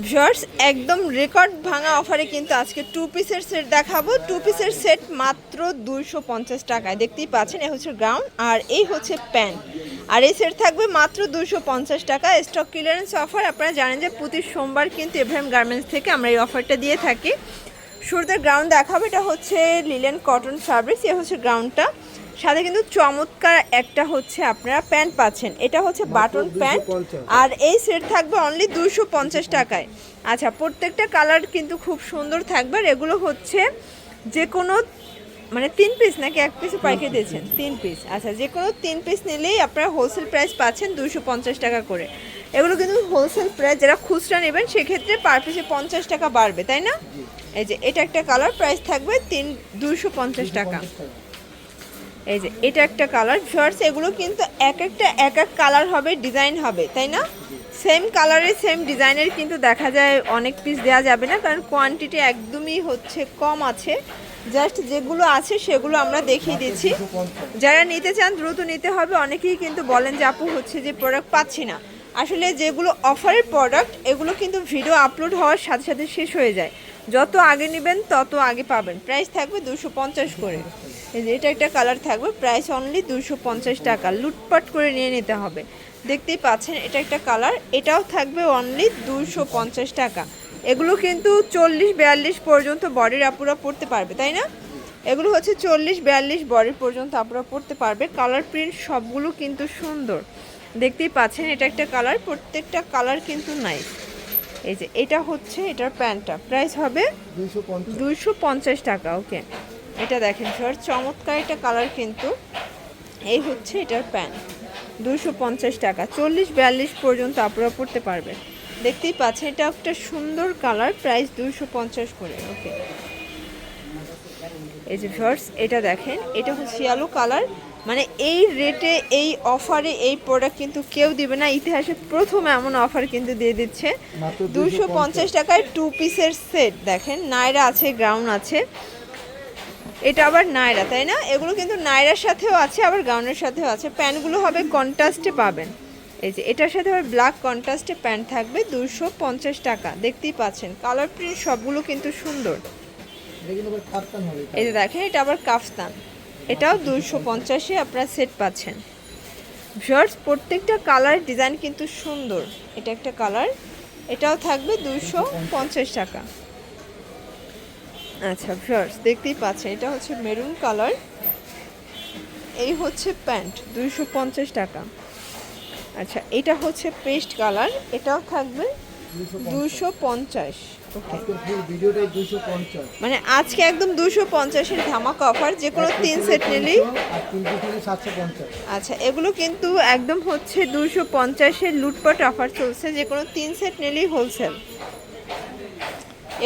Viewers, একদম record ভাঙা অফারে কিন্তু আজকে টু পিসের সেট দেখাবো। টু পিসের সেট মাত্র দুইশো পঞ্চাশ টাকায়। দেখতেই পাচ্ছেন, এ হচ্ছে গ্রাউন্ড আর এই হচ্ছে প্যান্ট আর এই সেট থাকবে মাত্র দুশো পঞ্চাশ টাকা। স্টক ক্লিয়ারেন্স অফার আপনারা জানেন যে প্রতি সোমবার কিন্তু এভএম গার্মেন্টস থেকে আমরা এই অফারটা দিয়ে থাকি। শুরুতে গ্রাউন্ড দেখাবো, এটা হচ্ছে লিলেন কটন ফ্যাব্রিক্স এ হচ্ছে গ্রাউন্ডটা সাথে কিন্তু চমৎকার একটা হচ্ছে আপনারা প্যান্ট পাচ্ছেন। এটা হচ্ছে বাটন প্যান্ট আর এই সেট থাকবে অনলি দুশো পঞ্চাশ টাকায়। আচ্ছা প্রত্যেকটা কালার কিন্তু খুব সুন্দর থাকবে আর এগুলো হচ্ছে যে কোনো মানে তিন পিস নাকি এক পিস পাইকে দিয়েছেন? তিন পিস আচ্ছা যে কোনো তিন পিস নিলেই আপনারা হোলসেল প্রাইস পাচ্ছেন দুশো পঞ্চাশ টাকা করে। এগুলো কিন্তু হোলসেল প্রাইস যারা খুচরা নেবেন সেক্ষেত্রে পার পিসে পঞ্চাশ টাকা বাড়বে তাই না? এই যে এটা একটা কালার প্রাইস থাকবে তিন দুশো পঞ্চাশ টাকা। এই যে, এটা একটা কালার শর্টস এগুলো কিন্তু এক একটা, এক এক কালার হবে ডিজাইন হবে, তাই না? সেম কালারে সেম ডিজাইনের কিন্তু দেখা যায়, অনেক পিস দেওয়া যাবে না, কারণ কোয়ান্টিটি একদমই হচ্ছে কম আছে। জাস্ট যেগুলো আছে, সেগুলো আমরা দেখিয়ে দিচ্ছি। যারা নিতে চান, দ্রুত নিতে হবে। অনেকেই কিন্তু বলেন যে, আপু, হচ্ছে যে প্রোডাক্ট পাচ্ছি না। আসলে যেগুলো অফারের প্রোডাক্ট এগুলো কিন্তু ভিডিও আপলোড হওয়ার সাথে সাথে শেষ হয়ে যায়। যত আগে নেবেন, তত আগে পাবেন। প্রাইস থাকবে দুশো পঞ্চাশ করে। এটা একটা কালার থাকবে প্রাইস অনলি দুশো পঞ্চাশ টাকা। লুটপাট করে নিয়ে নিতে হবে। দেখতেই পাচ্ছেন, এটা একটা কালার এটাও থাকবে অনলি দুশো পঞ্চাশ টাকা। এগুলো কিন্তু চল্লিশ বিয়াল্লিশ পর্যন্ত বডির আপুরা পড়তে পারবে, তাই না? এগুলো হচ্ছে চল্লিশ বিয়াল্লিশ বডির পর্যন্ত আপুরা পড়তে পারবে। কালার প্রিন্ট সবগুলো কিন্তু সুন্দর। দেখতেই পাচ্ছেন, এটা একটা কালার প্রত্যেকটা কালার কিন্তু নাই এই যে এটা হচ্ছে এটার প্যান্টটা। প্রাইস হবে দুইশো পঞ্চাশ। টাকা ওকে। এটা দেখেন স্যার চমৎকার এটা কালার কিন্তু। এই হচ্ছে এটার প্যান্ট দুইশো পঞ্চাশ টাকা। চল্লিশ বিয়াল্লিশ পর্যন্ত আপনারা পড়তে পারবেন। দেখতেই পাচ্ছেন এটা একটা সুন্দর কালার প্রাইস দুইশো পঞ্চাশ করে ওকে। এই যে ফার্স এটা দেখেন এটা হচ্ছে ইয়ালো কালার মানে এই রেটে এই অফারে এই প্রোডাক্ট কিন্তু কেউ দিবে না। ইতিহাসে প্রথম এমন অফার কিন্তু দিয়ে দিচ্ছে। দুশো পঞ্চাশ টাকায় টু পিসের সেট দেখেন নায়রা আছে গ্রাউন্ড আছে। এটা আবার নায়রা তাই না? এগুলো কিন্তু নায়রার সাথেও আছে আবার গাউনের সাথেও আছে। প্যান্টগুলো হবে কন্ট্রাস্টে পাবেন। এই যে এটার সাথে আবার ব্ল্যাক কন্ট্রাস্টে প্যান্ট থাকবে দুশো পঞ্চাশ টাকা। দেখতেই পাচ্ছেন কালার প্রিন্ট সবগুলো কিন্তু সুন্দর। এই যে দেখেন এটা আবার কাফতান। এটাও দুশো পঞ্চাশে আপনারা সেট পাচ্ছেন। শর্টস প্রত্যেকটা কালার ডিজাইন কিন্তু সুন্দর। এটা একটা কালার এটাও থাকবে দুশো পঞ্চাশ টাকা। আচ্ছা শর্টস দেখতেই পাচ্ছেন এটা হচ্ছে মেরুন কালার এই হচ্ছে প্যান্ট দুইশো পঞ্চাশ টাকা। আচ্ছা এটা হচ্ছে পেস্ট কালার এটাও থাকবে দুশো পঞ্চাশ। মানে আজকে একদম দুশো পঞ্চাশের ধামাকা অফার যে কোনো তিন সেট নিলেই। আচ্ছা এগুলো কিন্তু একদম হচ্ছে দুশো পঞ্চাশের লুটপাট অফার চলছে যে কোনো তিন সেট নিলেই হোলসেল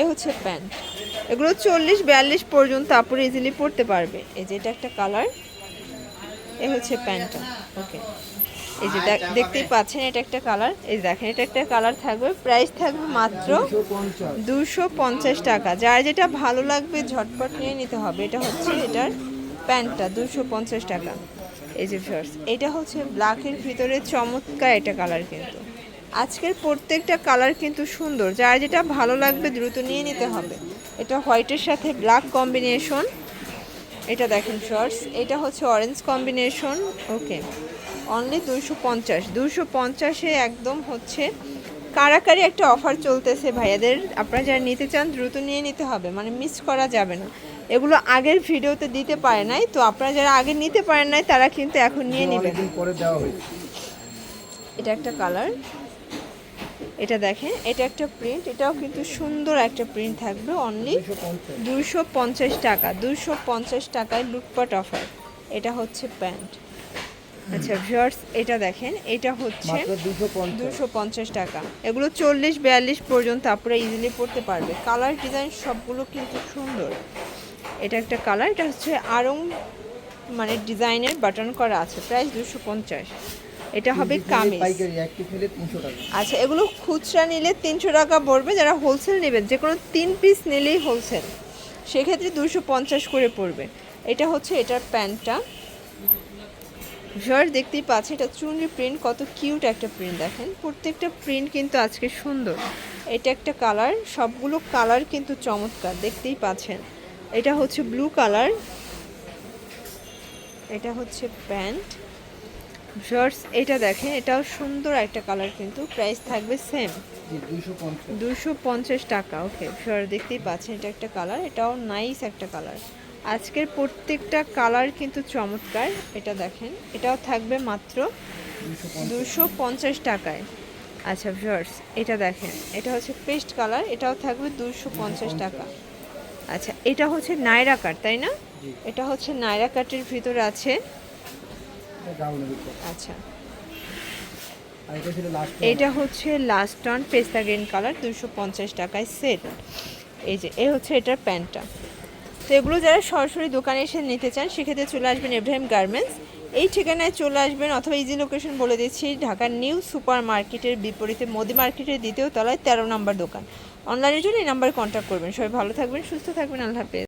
এ হচ্ছে প্যান্ট এগুলো চল্লিশ বিয়াল্লিশ পর্যন্ত আপুরে ইজিলি পড়তে পারবে। এই যে এটা একটা কালার এ হচ্ছে প্যান্টটা ওকে এই যে দেখ- দেখতেই পাচ্ছেন, এটা একটা কালার। এই দেখেন, এটা একটা কালার থাকবে। প্রাইস থাকবে মাত্র দুশো পঞ্চাশ টাকা। যার যেটা ভালো লাগবে, ঝটপট নিয়ে নিতে হবে। এটা হচ্ছে এটার প্যান্টটা, দুশো পঞ্চাশ টাকা। এই যে ফার্স এটা হচ্ছে ব্ল্যাকের ভিতরে চমৎকার এটা কালার কিন্তু। আজকের প্রত্যেকটা কালার কিন্তু সুন্দর। যার যেটা ভালো লাগবে, দ্রুত নিয়ে নিতে হবে। এটা হোয়াইটের সাথে ব্ল্যাক কম্বিনেশন। এটা দেখেন শর্টস এটা হচ্ছে অরেঞ্জ কম্বিনেশন ওকে অনলি দুশো পঞ্চাশ। দুশো পঞ্চাশে একদম হচ্ছে কারাকারি একটা অফার চলতেছে ভাইয়াদের। আপনারা যারা নিতে চান দ্রুত নিয়ে নিতে হবে মানে মিস করা যাবে না। এগুলো আগের ভিডিওতে দিতে পারে নাই তো আপনারা যারা আগে নিতে পারেন নাই তারা কিন্তু এখন নিয়ে নেবেন। হয়েছে। এটা একটা কালার এটা দেখেন এটা একটা প্রিন্ট এটাও কিন্তু সুন্দর একটা প্রিন্ট থাকবে অনলি পঞ্চাশ। দুশো পঞ্চাশ টাকা দুশো পঞ্চাশ টাকায় লুটপাট অফার এটা হচ্ছে প্যান্ট আচ্ছা ভিউয়ার্স এটা দেখেন এটা হচ্ছে দুশো পঞ্চাশ। টাকা। এগুলো চল্লিশ বিয়াল্লিশ পর্যন্ত আপনারা ইজিলি পড়তে পারবে। কালার ডিজাইন সবগুলো কিন্তু সুন্দর। এটা একটা কালার এটা হচ্ছে আরং মানে ডিজাইনের বাটন করা আছে প্রাইস দুশো পঞ্চাশ। এটা হবে কামিজ। আচ্ছা এগুলো খুচরা নিলে তিনশো টাকা পড়বে যারা হোলসেল নেবেন যে কোনো তিন পিস নিলেই হোলসেল সেক্ষেত্রে দুশো পঞ্চাশ করে পড়বে। এটা হচ্ছে এটার প্যান্টটা। ভিউয়ার দেখতেই পাচ্ছে এটা চুনরি প্রিন্ট কত কিউট একটা প্রিন্ট দেখেন। প্রত্যেকটা প্রিন্ট কিন্তু আজকে সুন্দর। এটা একটা কালার সবগুলো কালার কিন্তু চমৎকার দেখতেই পাচ্ছেন। এটা হচ্ছে ব্লু কালার এটা হচ্ছে প্যান্ট। শার্টস এটা দেখেন এটাও সুন্দর একটা কালার কিন্তু প্রাইস থাকবে সেম। দুশো পঞ্চাশ। টাকা ওকে। শিওর দেখতেই পাচ্ছেন এটা একটা কালার এটাও নাইস একটা কালার। আজকের প্রত্যেকটা কালার কিন্তু চমৎকার এটা দেখেন। এটাও থাকবে মাত্র দুশো পঞ্চাশ টাকায়। আচ্ছা ভিউয়ার্স এটা দেখেন এটা হচ্ছে পেস্ট কালার এটাও থাকবে দুশো পঞ্চাশ টাকা। আচ্ছা এটা হচ্ছে নায়রা কাট তাই না? এটা হচ্ছে নায়রা কাটের ভিতরে আছে। আচ্ছা। এটা হচ্ছে লাস্ট টন পেস্তা গ্রিন কালার দুশো পঞ্চাশ টাকায় সেট এই যে এ হচ্ছে এটার প্যান্টটা। তো এগুলো যারা সরাসরি দোকানে এসে নিতে চান, সেক্ষেত্রে চলে আসবেন এব্রাহিম গার্মেন্টস এই ঠিকানায় চলে আসবেন অথবা ইজি লোকেশন বলে দিচ্ছি ঢাকার নিউ সুপার মার্কেটের বিপরীতে মোদি মার্কেটের দ্বিতীয় তলায় তেরো নম্বর দোকান। অনলাইনের জন্য এই নাম্বারে কন্ট্যাক্ট করবেন। সবাই ভালো থাকবেন, সুস্থ থাকবেন, আল্লাহ হাফেজ।